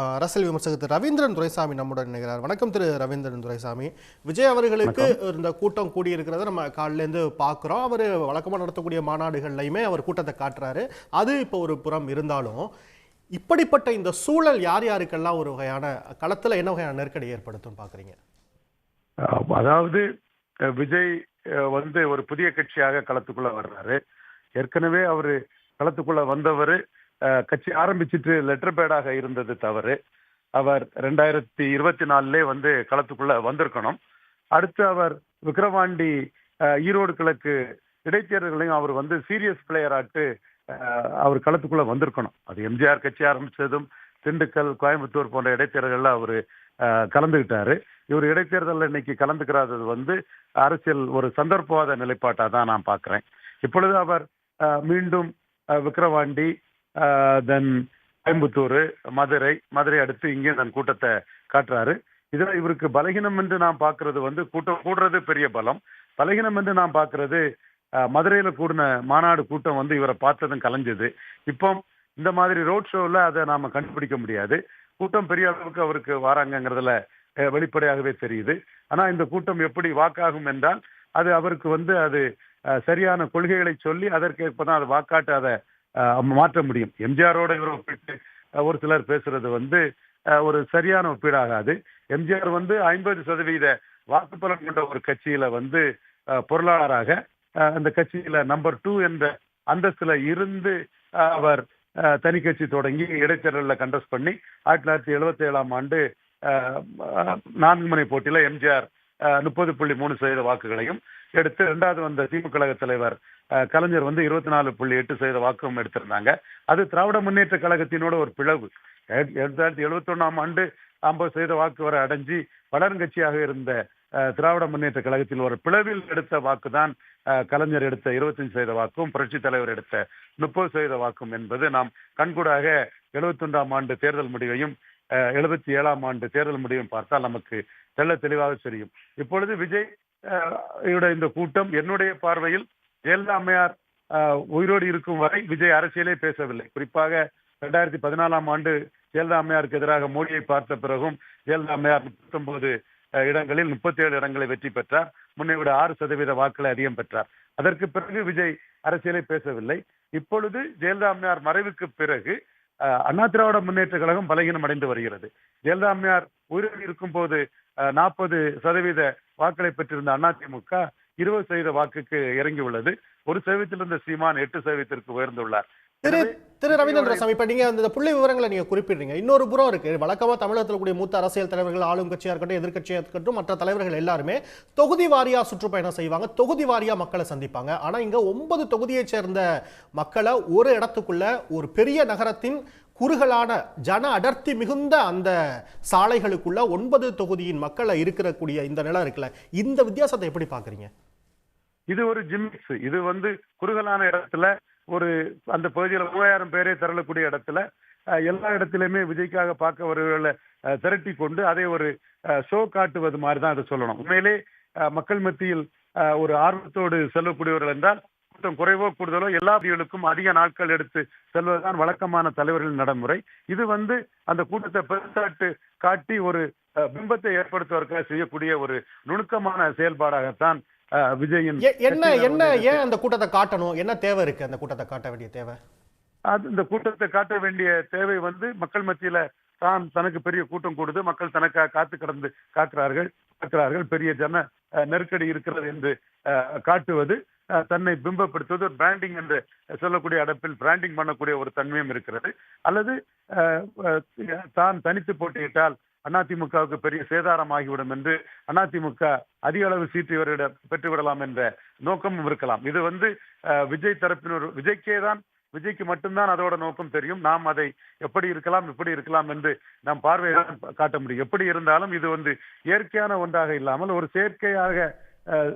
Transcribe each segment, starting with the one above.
அரசியல் விமர்சகர் திரு ரவீந்திரன் துரைசாமி நம்முடன் இணைகிறார். வணக்கம் திரு ரவீந்திரன் துரைசாமி. விஜய் அவர்களுக்கு இந்த கூட்டம் கூடியிருக்கிறத நம்ம காலிலேருந்து பார்க்குறோம். அவர் வழக்கமாக நடத்தக்கூடிய மாநாடுகள்லையுமே அவர் கூட்டத்தை காட்டுறாரு. அது இப்போ ஒரு புறம் இருந்தாலும் இப்படிப்பட்ட இந்த சூழல் யார் யாருக்கெல்லாம் ஒரு வகையான களத்தில் என்ன வகையான நெருக்கடி ஏற்படுத்தும் பார்க்குறீங்க? அதாவது விஜய் வந்து ஒரு புதிய கட்சியாக களத்துக்குள்ள வர்றாரு. ஏற்கனவே அவரு களத்துக்குள்ள வந்தவர் கட்சி ஆரம்பிச்சிட்டு லெட்டர் பேடாக இருந்தது தவறு. அவர் ரெண்டாயிரத்தி இருபத்தி நாலுலே வந்து களத்துக்குள்ள வந்திருக்கணும். அடுத்து அவர் விக்கிரவாண்டி ஈரோடு கிழக்கு இடைத்தேர்தல்களையும் அவர் வந்து சீரியஸ் பிளேயராட்டு அவர் களத்துக்குள்ள வந்திருக்கணும். அது எம்ஜிஆர் கட்சி ஆரம்பிச்சதும் திண்டுக்கல் கோயம்புத்தூர் போன்ற இடைத்தேர்தல்கள்ல அவர் கலந்துகிட்டாரு. இவர் இடைத்தேர்தலில் இன்னைக்கு கலந்துக்கிறாதது வந்து அரசியல் ஒரு சந்தர்ப்பவாத நிலைப்பாட்டா தான் நான் பார்க்குறேன் இப்பொழுது அவர் மீண்டும் அஹ், விக்கிரவாண்டி தென் கோயம்புத்தூர் மதுரை மதுரை அடுத்து இங்கே தன் கூட்டத்தை காட்டுறாரு. இதுல இவருக்கு பலகீனம் என்று நான் பாக்குறது வந்து கூட்டம் கூடுறது பெரிய பலம். பலகீனம் என்று நான் பாக்குறது அஹ், மதுரையில கூடின மாநாடு கூட்டம் வந்து இவரை பார்த்ததும் கலைஞ்சது. இப்போ இந்த மாதிரி ரோட் ஷோவில் அதை நாம கண்டுபிடிக்க முடியாது. கூட்டம் பெரிய அளவுக்கு அவருக்கு வராங்கங்கிறதுல வெளிப்படையாகவே தெரியுது. ஆனா இந்த கூட்டம் எப்படி வாக்காகும் என்றால் அது அவருக்கு வந்து அது சரியான கொள்கைகளை சொல்லி அதற்கேற்ப அது வாக்காட்டு அதை மாற்ற முடியும். எம்ஜிஆரோட இவரை ஒப்பிட்டு ஒரு சிலர் பேசுறது வந்து ஒரு சரியான ஒப்பீடாகாது. எம்ஜிஆர் வந்து ஐம்பது சதவீத வாக்குப்பலன் கொண்ட ஒரு கட்சியில வந்து பொருளாளராக அந்த கட்சியில நம்பர் டூ என்ற அந்தஸ்துல இருந்து அவர் தனி கட்சி தொடங்கி இடைத்தேர்தலில் கண்டஸ்ட் பண்ணி ஆயிரத்தி தொள்ளாயிரத்தி எழுபத்தி ஏழாம் ஆண்டு அஹ், நான்கு முனை போட்டியில எம்ஜிஆர் முப்பது புள்ளி மூணு சதவீத வாக்குகளையும் எடுத்து இரண்டாவது வந்த திமுக கழக தலைவர் கலைஞர் வந்து இருபத்தி நாலு புள்ளி எட்டு சதவீத வாக்கும் எடுத்திருந்தாங்க. அது திராவிட முன்னேற்ற கழகத்தினோட ஒரு பிளவு. ஆயிரத்தி தொள்ளாயிரத்தி எழுபத்தி ஆண்டு ஐம்பது சதவீத வாக்கு வரை அடைஞ்சு வளர்கட்சியாக இருந்த திராவிட முன்னேற்ற கழகத்தில் ஒரு பிளவில் எடுத்த வாக்கு தான் கலைஞர் எடுத்த இருபத்தஞ்சு சதவீத வாக்கும் புரட்சி தலைவர் எடுத்த முப்பது சதவீத வாக்கும் என்பது நாம் கண்கூடாக எழுபத்தி ஒன்றாம் ஆண்டு தேர்தல் முடிவையும் எழுபத்தி ஏழாம் ஆண்டு தேர்தல் முடிவையும் பார்த்தால் நமக்கு தெள்ள தெளிவாக தெரியும். இப்பொழுது விஜய் இந்த கூட்டம் என்னுடைய பார்வையில் ஜெயலலிதா அம்மையார் உயிரோடு இருக்கும் வரை விஜய் அரசியலே பேசவில்லை. குறிப்பாக ரெண்டாயிரத்தி பதினாலாம் ஆண்டு ஜெயலலிதா அம்மையாருக்கு எதிராக மோடியை பார்த்த பிறகும் ஜெயலலிதா அம்மையார் முப்பத்தொன்பது இடங்களில் முப்பத்தி ஏழு இடங்களை வெற்றி பெற்றார். முன்னை விட ஆறு சதவீத வாக்குகளை அதிகம் பெற்றார். அதற்கு பிறகு விஜய் அரசியலை பேசவில்லை. இப்பொழுது ஜெயலலிதா அம்மையார் மறைவுக்கு பிறகு அண்ணா திராவிட முன்னேற்ற கழகம் பலகீனம் அடைந்து வருகிறது. ஜெயலலிதா அம்மையார் உயிரோடு இருக்கும்போது நாற்பது சதவீத வாக்களை பெற்றிருந்த அதிமுக இருபது சதவீத வாக்குக்கு இறங்கி உள்ளது ஒரு சதவீதத்திலிருந்த சீமான் எட்டு சதவீதத்திற்கு உயர்ந்துள்ளார். திரு திரு ரவீந்திரன் துரைசாமி இப்போ நீங்கள் அந்த புள்ளி விவரங்களை நீங்கள் குறிப்பிடுறீங்க. இன்னொரு புறம் இருக்கு. வழக்கமாக தமிழகத்தில் கூடிய மூத்த அரசியல் தலைவர்கள் ஆளும் கட்சியாக இருக்கட்டும் எதிர்க்கட்சியாக இருக்கட்டும் மற்ற தலைவர்கள் எல்லாருமே தொகுதி வாரியா சுற்றுப்பயணம் செய்வாங்க. தொகுதி வாரியா மக்களை சந்திப்பாங்க. ஆனால் இங்கே ஒன்பது தொகுதியைச் சேர்ந்த மக்களை ஒரு இடத்துக்குள்ள ஒரு பெரிய நகரத்தின் குறுகலான ஜன அடர்த்தி மிகுந்த அந்த சாலைகளுக்குள்ள ஒன்பது தொகுதியின் மக்களை இருக்கக்கூடிய இந்த நிலம் இருக்குல்ல இந்த வித்தியாசத்தை எப்படி பார்க்குறீங்க? இது ஒரு ஜிம்மிக்ஸ். இது வந்து குறுகலான இடத்துல ஒரு அந்த பகுதியில மூவாயிரம் பேரே திரளக்கூடிய இடத்துல அஹ், எல்லா இடத்திலுமே விஜய்க்காக பார்க்க வருவர்களை திரட்டி கொண்டு அதை ஒரு ஷோ காட்டுவது மாதிரி தான் அதை சொல்லணும். உண்மையிலே மக்கள் மத்தியில் ஒரு ஆர்வத்தோடு செல்லக்கூடியவர்கள் என்றால் கூட்டம் குறைவோ கூடுதலோ எல்லா பிரிவுகளுக்கும் அதிக நாட்கள் எடுத்து செல்வதுதான் வழக்கமான தலைவர்களின் நடைமுறை. இது வந்து அந்த கூட்டத்தை பெருசாட்டு காட்டி ஒரு பிம்பத்தை ஏற்படுத்துவதற்காக செய்யக்கூடிய ஒரு நுணுக்கமான செயல்பாடாகத்தான் விஜயின் என்ன என்ன ஏன் அந்த கூட்டத்தை காட்டணும்? என்ன தேவை இருக்கு அந்த கூட்டத்தை காட்ட வேண்டிய தேவை? அது இந்த கூட்டத்தை காட்ட வேண்டிய தேவை வந்து மக்கள் மத்தியில தான் தனக்கு பெரிய கூட்டம் கூடுது. மக்கள் தனக்காக காத்து கிடந்து காக்கிறார்கள் காக்கிறார்கள். பெரிய ஜன நெருக்கடி இருக்கிறது என்று காட்டுவது தன்னை பிம்பப்படுத்துவது ஒரு பிராண்டிங் என்று சொல்லக்கூடிய அடப்பில் பிராண்டிங் பண்ணக்கூடிய ஒரு தன்மையும் இருக்கிறது. அல்லது தான் தனித்து போட்டியிட்டால் அதிமுகவுக்கு பெரிய சேதாரம் ஆகிவிடும் என்று அதிமுக அதிக அளவு சீட்டு இவரிடம் பெற்றுவிடலாம் என்ற நோக்கமும் இருக்கலாம். இது வந்து விஜய் தரப்பினர் விஜய்க்கே தான் விஜய்க்கு மட்டும்தான் அதோட நோக்கம் தெரியும். நாம் அதை எப்படி இருக்கலாம் எப்படி இருக்கலாம் என்று நாம் பார்வையிடம் காட்ட முடியும். எப்படி இருந்தாலும் இது வந்து இயற்கையான ஒன்றாக இல்லாமல் ஒரு செயற்கையாக அஹ்,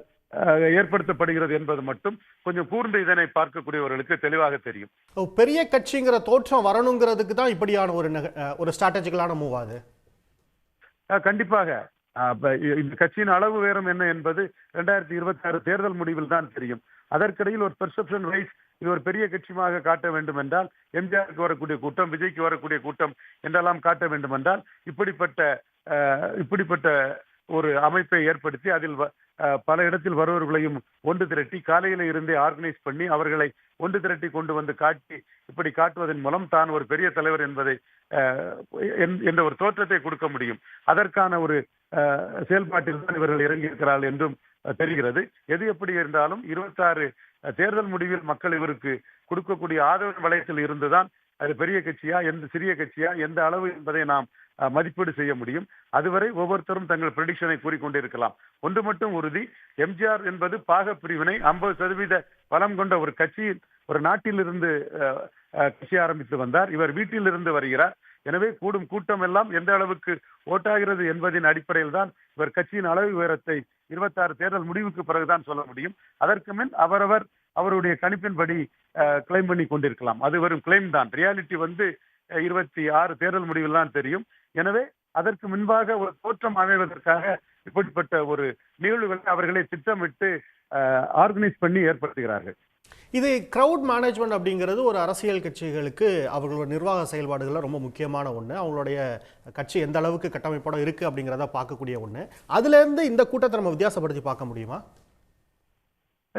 ஏற்படுத்தப்படுகிறது என்பது மட்டும் கொஞ்சம் கூர்ந்து இதனை பார்க்கக்கூடியவர்களுக்கு தெளிவாக தெரியும். பெரிய கட்சிங்கிற தோற்றம் வரணுங்கிறதுக்கு தான் இப்படியான ஒரு நக- ஒரு ஸ்ட்ராட்டஜிக்கலான மூவ் ஆகுது? கண்டிப்பாக. ஆஹ் இந்த கட்சியின் அளவு உயரம் என்ன என்பது ரெண்டாயிரத்தி இருபத்தி ஆறு தேர்தல் முடிவில் தான் தெரியும். அதற்கிடையில் ஒரு பெர்செப்ஷன் வைஸ் இது ஒரு பெரிய கட்சியாக காட்ட வேண்டும் என்றால் எம்ஜிஆருக்கு வரக்கூடிய கூட்டம் விஜய்க்கு வரக்கூடிய கூட்டம் என்றெல்லாம் காட்ட வேண்டும் என்றால் இப்படிப்பட்ட ஆஹ், இப்படிப்பட்ட ஒரு அமைப்பை ஏற்படுத்தி அதில் பல இடத்தில் வருபவர்களையும் ஒன்று திரட்டி காலையில இருந்தே ஆர்கனைஸ் பண்ணி அவர்களை ஒன்று திரட்டி கொண்டு வந்து காட்டி இப்படி காட்டுவதன் மூலம் தான் ஒரு பெரிய தலைவர் என்பதை ஆஹ், என்ற ஒரு தோற்றத்தை கொடுக்க முடியும். அதற்கான ஒரு ஆஹ், செயல்பாட்டில் தான் இவர்கள் இறங்கியிருக்கிறார்கள் என்றும் தெரிகிறது. எது எப்படி இருந்தாலும் இருபத்தாறு தேர்தல் முடிவில் மக்கள் இவருக்கு கொடுக்கக்கூடிய ஆதரவு வளையத்தில் இருந்துதான் அது பெரிய கட்சியா எந்த சிறிய கட்சியா எந்த அளவு என்பதை நாம் மதிப்பீடு செய்ய முடியும். அதுவரை ஒவ்வொருத்தரும் தங்கள் ப்ரெடிக்ஷனை கூறிக்கொண்டிருக்கலாம் ஒன்று மட்டும் உறுதி. எம்ஜிஆர் என்பது பாக பிரிவினை ஐம்பது சதவீத பலம் கொண்ட ஒரு கட்சியில் ஒரு நாட்டிலிருந்து அஹ், கட்சி ஆரம்பித்து வந்தார். இவர் வீட்டிலிருந்து வருகிறார். எனவே கூடும் கூட்டம் எல்லாம் எந்த அளவுக்கு ஓட்டாகிறது என்பதின் அடிப்படையில் தான் இவர் கட்சியின் அளவு உயரத்தை இருபத்தாறு தேர்தல் முடிவுக்கு பிறகுதான் சொல்ல முடியும். அதற்கு முன் அவரவர் அவருடைய கணிப்பின்படி கிளைம் பண்ணி கொண்டிருக்கலாம். அது வெறும் கிளைம் தான். ரியாலிட்டி வந்து இருபத்தி ஆறு தேர்தல் முடிவில் தான் தெரியும். எனவே அதற்கு முன்பாக ஒரு தோற்றம் அமைவதற்காக இப்படிப்பட்ட ஒரு நிகழ்வுகளை அவர்களை திட்டமிட்டு ஆர்கனைஸ் பண்ணி ஏற்படுத்துகிறார்கள். இது க்ரௌட் மேனேஜ்மெண்ட் அப்படிங்கிறது ஒரு அரசியல் கட்சிகளுக்கு அவர்களோட நிர்வாக செயல்பாடுகளில் ரொம்ப முக்கியமான ஒன்று அவங்களுடைய கட்சி எந்த அளவுக்கு கட்டமைப்போட இருக்குது அப்படிங்கிறத பார்க்கக்கூடிய ஒன்று அதுலேருந்து இந்த கூட்டத்தை நம்ம வித்தியாசப்படுத்தி பார்க்க முடியுமா?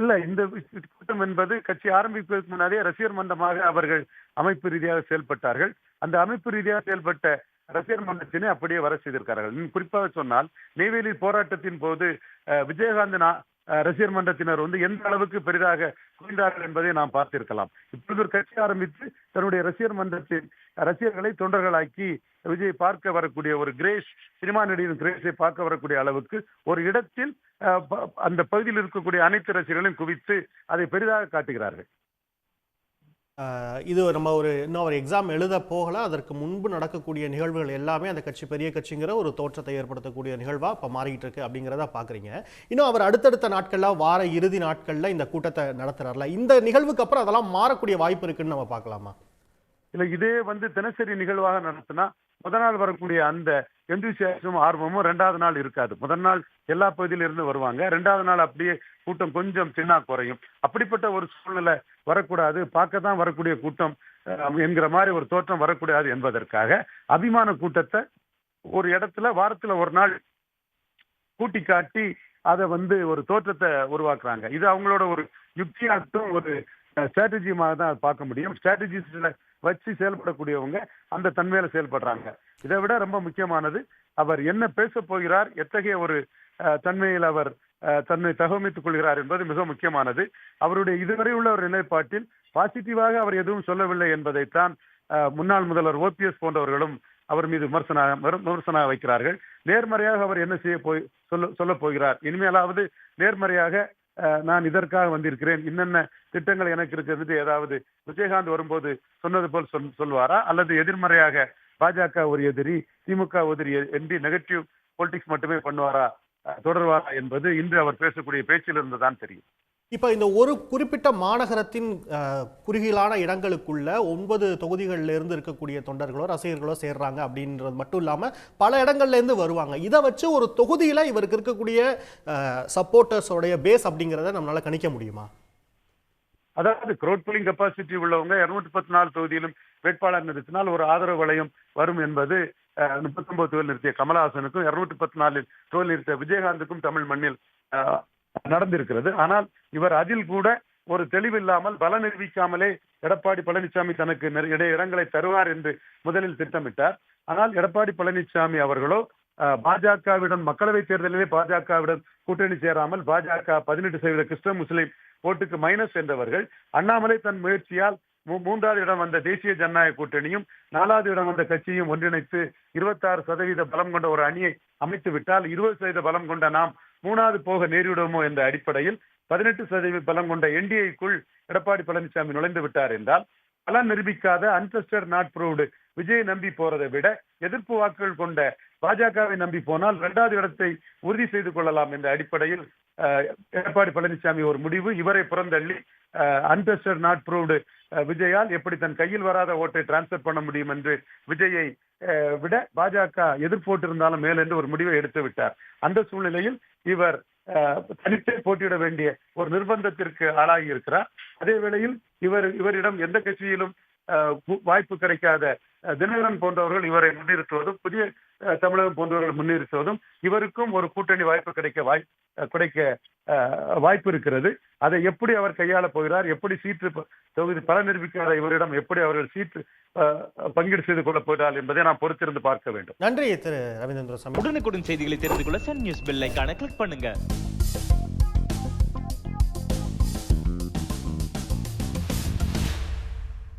இல்ல இந்த கூட்டம் என்பது கட்சி ஆரம்பிப்பதற்கு முன்னாடியே ரசிகர் மன்றமாக அவர்கள் அமைப்பு ரீதியாக செயல்பட்டார்கள். அந்த அமைப்பு ரீதியாக செயல்பட்ட ரசிகர் மன்றத்தினை அப்படியே வர செய்திருக்கிறார்கள். குறிப்பாக சொன்னால் நெய்வேலி போராட்டத்தின் போது அஹ், விஜயகாந்த் ரசிகர் மன்றத்தினர் வந்து எந்த அளவுக்கு பெரிதாக குவிந்தார்கள் என்பதை நாம் பார்த்திருக்கலாம். இப்பொழுது ஒரு கட்சி ஆரம்பித்து தன்னுடைய ரசிகர் மன்றத்தின் ரசிகர்களை தொண்டர்களாக்கி விஜய் பார்க்க வரக்கூடிய ஒரு கிரேஸ் சினிமா நடிகர் கிரேஸை பார்க்க வரக்கூடிய அளவுக்கு ஒரு இடத்தில் அந்த பகுதியில் இருக்கக்கூடிய அனைத்து ரசிகர்களையும் குவித்து அதை பெரிதாக காட்டுகிறார்கள். இது நம்ம ஒரு இன்னும் ஒரு எக்ஸாம் எழுத போகல அதற்கு முன்பு நடக்கக்கூடிய நிகழ்வுகள் எல்லாமே அந்த கட்சி பெரிய கட்சிங்கிற ஒரு தோற்றத்தை ஏற்படுத்தக்கூடிய நிகழ்வாக இப்போ மாறிட்டு இருக்கு அப்படிங்கிறத பார்க்குறீங்க இன்னும் அவர் அடுத்தடுத்த நாட்களில் வார இறுதி நாட்களில் இந்த கூட்டத்தை நடத்துறாருல. இந்த நிகழ்வுக்கு அப்புறம் அதெல்லாம் மாறக்கூடிய வாய்ப்பு இருக்குன்னு நம்ம பார்க்கலாமா? இல்லை இதே வந்து தினசரி நிகழ்வாக நடத்தினா முதல் நாள் வரக்கூடிய அந்த எந்தூசியாசமும் ஆர்வமும் ரெண்டாவது நாள் இருக்காது. முதல் நாள் எல்லா பகுதியில இருந்து வருவாங்க. ரெண்டாவது நாள் அப்படியே கூட்டம் கொஞ்சம் சின்ன குறையும். அப்படிப்பட்ட ஒரு சூழ்நிலை வரக்கூடாது. பார்க்க தான் வரக்கூடிய கூட்டம் என்கிற மாதிரி ஒரு தோற்றம் வரக்கூடாது என்பதற்காக அபிமான கூட்டத்தை ஒரு இடத்துல வாரத்துல ஒரு நாள் கூட்டி காட்டி அதை வந்து ஒரு தோற்றத்தை உருவாக்குறாங்க. இது அவங்களோட ஒரு யுக்தியாகட்டும் ஒரு ஸ்ட்ராட்டஜியமாக தான் பார்க்க முடியும். ஸ்ட்ராட்டஜிஸ்ட்ல வச்சு செயல்படக்கூடியவங்க அந்த தன்மையில செயல்படுறாங்க. இதை விட ரொம்ப முக்கியமானது அவர் என்ன பேச போகிறார் எத்தகைய ஒரு தன்மையில் அவர் தன்னை தகவமைத்துக் கொள்கிறார் என்பது மிக முக்கியமானது. அவருடைய இதுவரை உள்ள ஒரு நிலைப்பாட்டில் பாசிட்டிவாக அவர் எதுவும் சொல்லவில்லை என்பதைத்தான் முன்னாள் முதல்வர் ஓபிஎஸ் போன்றவர்களும் அவர் மீது விமர்சன விமர்சனாக வைக்கிறார்கள். நேர்மறையாக அவர் என்ன செய்ய போய் சொல்ல சொல்ல போகிறார். இனிமேலாவது நேர்மறையாக நான் இதற்காக வந்திருக்கிறேன். என்னென்ன திட்டங்கள் எனக்கு இருக்கிறது ஏதாவது விஜயகாந்த் வரும்போது சொன்னது போல் சொல் சொல்வாரா? அல்லது எதிர்மறையாக பாஜக ஒரு எதிரி திமுக எதிரி என்று நெகட்டிவ் பொலிட்டிக்ஸ் மட்டுமே பண்ணுவாரா தொடர்வாரா என்பது இன்று அவர் பேசக்கூடிய பேச்சிலிருந்து தான் தெரியும். இப்போ இந்த ஒரு குறிப்பிட்ட மாநகரத்தின் அஹ், குறுகிலான இடங்களுக்குள்ள ஒன்பது தொகுதிகளில் இருந்து இருக்கக்கூடிய தொண்டர்களோ ரசிகர்களோ சேர்றாங்க அப்படின்றது மட்டும் இல்லாமல் பல இடங்கள்ல இருந்து வருவாங்க. இதை வச்சு ஒரு தொகுதியில் இவருக்கு இருக்கக்கூடிய சப்போர்ட்டர்ஸோடைய பேஸ் அப்படிங்கிறத நம்மளால கணிக்க முடியுமா? அதாவது crowd pulling கெப்பாசிட்டி உள்ளவங்க இருநூத்தி பத்து நாலு தொகுதியிலும் வேட்பாளர் நிறுத்தினால் ஒரு ஆதரவு வளையம் வரும் என்பது முப்பத்தொன்பது தொழில் நிறுத்திய கமலஹாசனுக்கும் இருநூத்தி பத்து நாலில் தொழில் நிறுத்திய விஜயகாந்துக்கும் தமிழ் மண்ணில் நடந்திருக்கிறது. ஆனால் இவர் அதில் கூட ஒரு தெளிவில்லாமல் பல நிரூபிக்காமலே எடப்பாடி பழனிசாமி தனக்கு நிறைய இடங்களை தருவார் என்று முதலில் திட்டமிட்டார். ஆனால் எடப்பாடி பழனிசாமி அவர்களோ பாஜகவிடம் மக்களவைத் தேர்தலிலே பாஜகவிடம் கூட்டணி சேராமல் பாஜக பதினெட்டு சதவீத கிறிஸ்தவ முஸ்லிம் ஓட்டுக்கு மைனஸ் என்றவர்கள் அண்ணாமலை தன் முயற்சியால் மூன்றாவது இடம் வந்த தேசிய ஜனநாயக கூட்டணியும் நாலாவது இடம் வந்த கட்சியும் ஒன்றிணைத்து இருபத்தாறு சதவீத பலம் கொண்ட ஒரு அணியை அமைத்து விட்டால் இருபது சதவீத பலம் கொண்ட நாம் மூணாவது போக நேரிடுமோ என்ற அடிப்படையில் பதினெட்டு சதவீத பலம் கொண்ட என்டிஏக்குள் எடப்பாடி பழனிசாமி நுழைந்து விட்டார் என்றால் பலன் நிரூபிக்காத அன்டெஸ்டட் நாட் ப்ரூவ்டு விஜயை நம்பி போறதை விட எதிர்ப்பு வாக்குகள் கொண்ட பாஜகவை நம்பி போனால் இரண்டாவது இடத்தை உறுதி செய்து கொள்ளலாம் என்ற அடிப்படையில் எடப்பாடி பழனிசாமி ஒரு முடிவு. இவரை புறந்தள்ளி அன்டெஸ்டட் நாட் ப்ரூவ்டு விஜயால் எப்படி தன் கையில் வராத ஓட்டை டிரான்ஸ்பர் பண்ண முடியும் என்று விஜயை அஹ், விட பாஜக எதிர்போட்டிருந்தாலும் மேல் என்று ஒரு முடிவை எடுத்து விட்டார். அந்த சூழ்நிலையில் இவர் தனித்தே போட்டியிட வேண்டிய ஒரு நிர்பந்தத்திற்கு ஆளாகி இருக்கிறார். அதே வேளையில் இவர் இவரிடம் எந்த கட்சியிலும் வாய்ப்பு கிடைக்காத தினகரன் போன்றவர்கள் இவரை முன்னிறுத்துவதும் புதிய தமிழகம் போன்றவர்கள் முன்னிறுத்துவதும் இவருக்கும் ஒரு கூட்டணி வாய்ப்பு கிடைக்க வாய் கிடைக்க வாய்ப்பு இருக்கிறது. அதை எப்படி அவர் கையாள போகிறார் எப்படி ப- தொகுதி பல நிரூபிக்காத இவரிடம் எப்படி அவர்கள் சீட்டு அஹ், பங்கீடு செய்து கொள்ளப் போகிறார் என்பதை நாம் பொறுத்திருந்து பார்க்க வேண்டும். நன்றி திரு. ரவீந்திர சாமி உடனுக்குடன் செய்திகளை தெரிந்து கொள்ள சன் நியூஸ் பெல் கிளிக் பண்ணுங்க.